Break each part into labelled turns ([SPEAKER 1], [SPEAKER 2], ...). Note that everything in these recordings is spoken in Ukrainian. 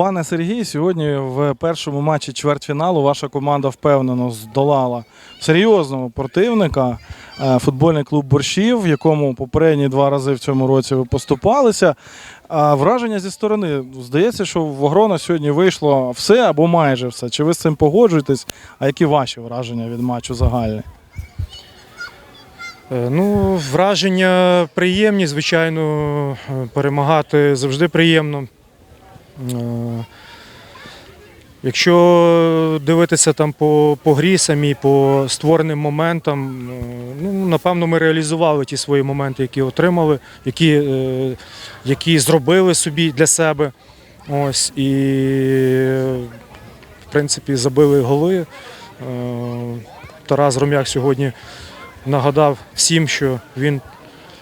[SPEAKER 1] Пане Сергій, сьогодні в першому матчі чвертьфіналу ваша команда впевнено здолала серйозного противника. е, Футбольний клуб борщів, в якому попередні два рази в цьому році ви поступалися. А враження зі сторони здається, що в Огрона сьогодні вийшло все або майже все. Чи ви з цим погоджуєтесь? А які ваші враження від матчу загальні?
[SPEAKER 2] Е, Ну, враження приємні, звичайно, е, перемагати завжди приємно. Е, Якщо дивитися там по, по грі самій, по створеним моментам, е, ну, напевно, ми реалізували ті свої моменти, які отримали, які, е, які зробили собі для себе. Ось, і, в принципі, забили голи. Тарас Гром'як сьогодні нагадав всім, що він,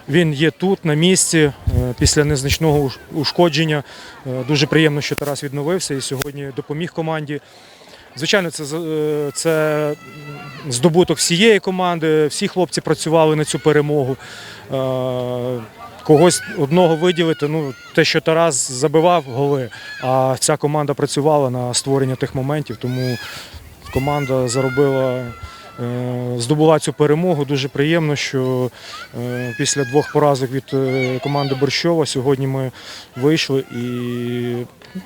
[SPEAKER 2] він є тут, на місці, після незначного ушкодження. Е, Дуже приємно, що Тарас відновився і сьогодні допоміг команді. Звичайно, це, е, це здобуток всієї команди. Всі хлопці працювали на цю перемогу. Е, Когось одного виділити, ну те, що Тарас забивав голи, а вся команда працювала на створення тих моментів, тому команда заробила Е, здобула цю перемогу. Дуже приємно, що е, після двох поразок від е, команди Борщова сьогодні ми вийшли і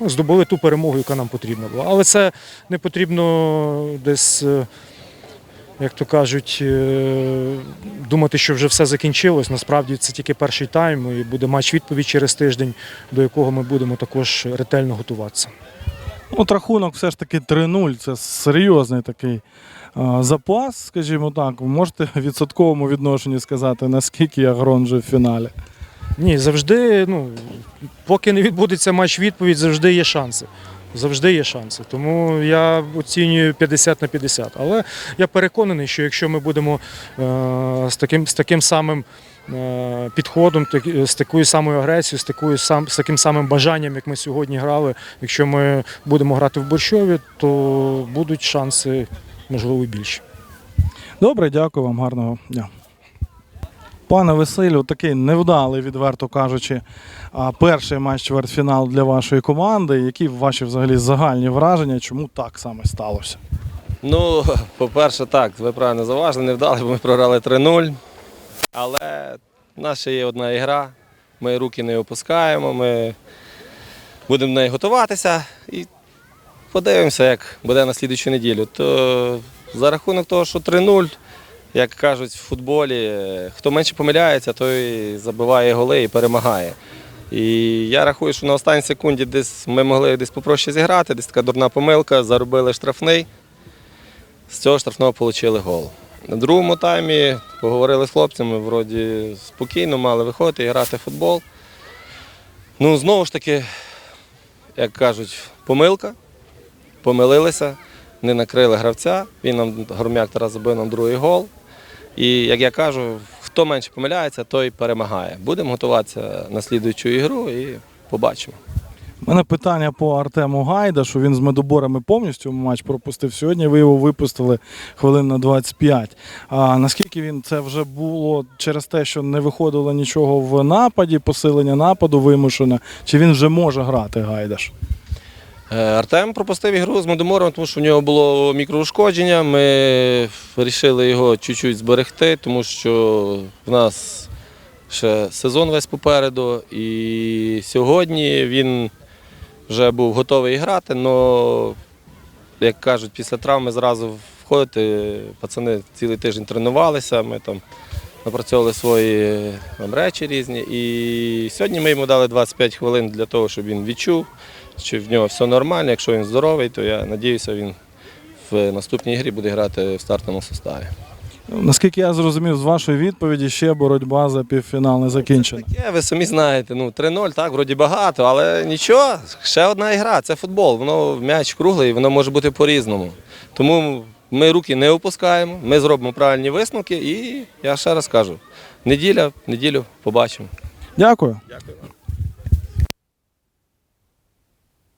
[SPEAKER 2] ну, здобули ту перемогу, яка нам потрібна була. Але це не потрібно десь. е, Як то кажуть, е, думати, що вже все закінчилось. Насправді це тільки перший тайм, і буде матч відповідь через тиждень, до якого ми будемо також ретельно готуватися.
[SPEAKER 1] От рахунок все ж таки 3-0. Це серйозний такий а, запас, скажімо так. Ви можете в відсотковому відношенні сказати, наскільки Агрон вже в фіналі?
[SPEAKER 2] Ні, завжди, ну, поки не відбудеться матч відповідь, завжди є шанси. Завжди є шанси. Тому я оцінюю 50 на 50. Але я переконаний, що якщо ми будемо е, з, таким, з таким самим підходом, з такою самою агресією, з, такою сам, з таким самим бажанням, як ми сьогодні грали, якщо ми будемо грати в Борщові, то будуть шанси, можливо, більші.
[SPEAKER 1] Добре, дякую вам, гарного дня. Пане Василю, такий невдалий, відверто кажучи, а, перший матч чвертьфіналу для вашої команди. Які ваші взагалі загальні враження, чому так саме сталося?
[SPEAKER 3] Ну, по-перше, так, ви правильно заважили, не вдали, бо ми програли 3-0. Але в нас ще є одна ігра, ми руки не опускаємо, ми будемо до неї готуватися і подивимося, як буде на слідчу неділю. То за рахунок того, що 3-0, як кажуть в футболі, хто менше помиляється, той забиває голи і перемагає. І я рахую, що на останній секунді десь ми могли десь попроще зіграти, десь така дурна помилка, заробили штрафний. З цього штрафного отримали гол. На другому таймі поговорили з хлопцями, вроді спокійно мали виходити і грати в футбол. Ну, знову ж таки, як кажуть, помилка. Помилилися, не накрили гравця. Він нам Громяк Тарас забив нам другий гол. І як я кажу, хто менше помиляється, той перемагає. Будемо готуватися на слідуючу ігру і побачимо.
[SPEAKER 1] У мене питання по Артему Гайдашу. Він з медоборами повністю матч пропустив сьогодні. Ви його випустили хвилин на 25. А наскільки він це вже було через те, що не виходило нічого в нападі, посилення нападу вимушене, чи він вже може грати Гайдаш?
[SPEAKER 3] Е, Артем пропустив ігру з Модомором, тому що в нього було мікроушкодження. Ми вирішили його чуть-чуть зберегти, тому що в нас ще сезон весь попереду. І сьогодні він вже був готовий грати, але, як кажуть, після травми зразу входити. Пацани цілий тиждень тренувалися, ми там напрацьовували свої там, речі різні. І сьогодні ми йому дали 25 хвилин для того, щоб він відчув чи в нього все нормально. Якщо він здоровий, то я сподіваюся, він в наступній грі буде грати в стартовому составі.
[SPEAKER 1] Наскільки я зрозумів з вашої відповіді, ще боротьба за півфінал не закінчена.
[SPEAKER 3] Таке, ви самі знаєте, ну 3-0, так, вроді багато, але нічого, ще одна ігра, це футбол. Воно м'яч круглий, воно може бути по-різному. Тому ми руки не опускаємо, ми зробимо правильні висновки і я ще раз кажу, неділя, неділю побачимо.
[SPEAKER 1] Дякую.
[SPEAKER 3] Дякую.